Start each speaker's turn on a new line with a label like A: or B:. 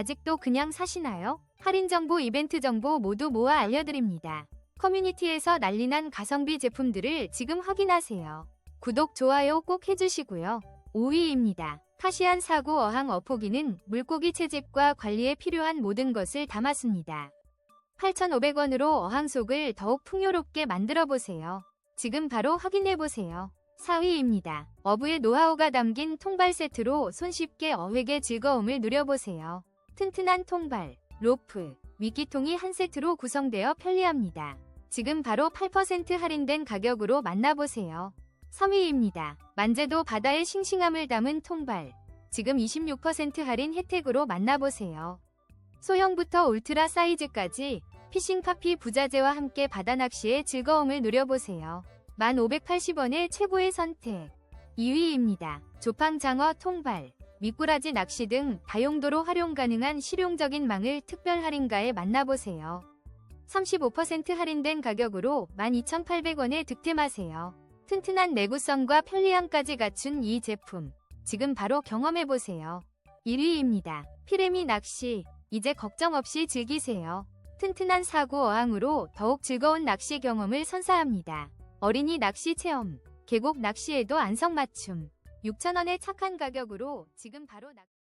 A: 아직도 그냥 사시나요? 할인 정보, 이벤트 정보 모두 모아 알려드립니다. 커뮤니티에서 난리난 가성비 제품들을 지금 확인하세요. 구독, 좋아요 꼭 해주시고요. 5위입니다. 카시안 사고 어항 어포기는 물고기 채집과 관리에 필요한 모든 것을 담았습니다. 8,500원으로 어항 속을 더욱 풍요롭게 만들어 보세요. 지금 바로 확인해 보세요. 4위입니다. 어부의 노하우가 담긴 통발 세트로 손쉽게 어획의 즐거움을 누려보세요. 튼튼한 통발, 로프, 미끼통이 한 세트로 구성되어 편리합니다. 지금 바로 8% 할인된 가격으로 만나보세요. 3위입니다. 만재도 바다의 싱싱함을 담은 통발. 지금 26% 할인 혜택으로 만나보세요. 소형부터 울트라 사이즈까지 피싱 카피 부자재와 함께 바다 낚시의 즐거움을 누려보세요. 1,580원의 최고의 선택. 2위입니다. 조팡 장어 통발, 미꾸라지 낚시 등 다용도로 활용 가능한 실용적인 망을 특별 할인가에 만나보세요. 35% 할인된 가격으로 12,800원에 득템하세요. 튼튼한 내구성과 편리함까지 갖춘 이 제품. 지금 바로 경험해보세요. 1위입니다. 피레미 낚시. 이제 걱정 없이 즐기세요. 튼튼한 사고 어항으로 더욱 즐거운 낚시 경험을 선사합니다. 어린이 낚시 체험. 계곡 낚시에도 안성맞춤. 6,000원의 착한 가격으로 지금 바로 낚시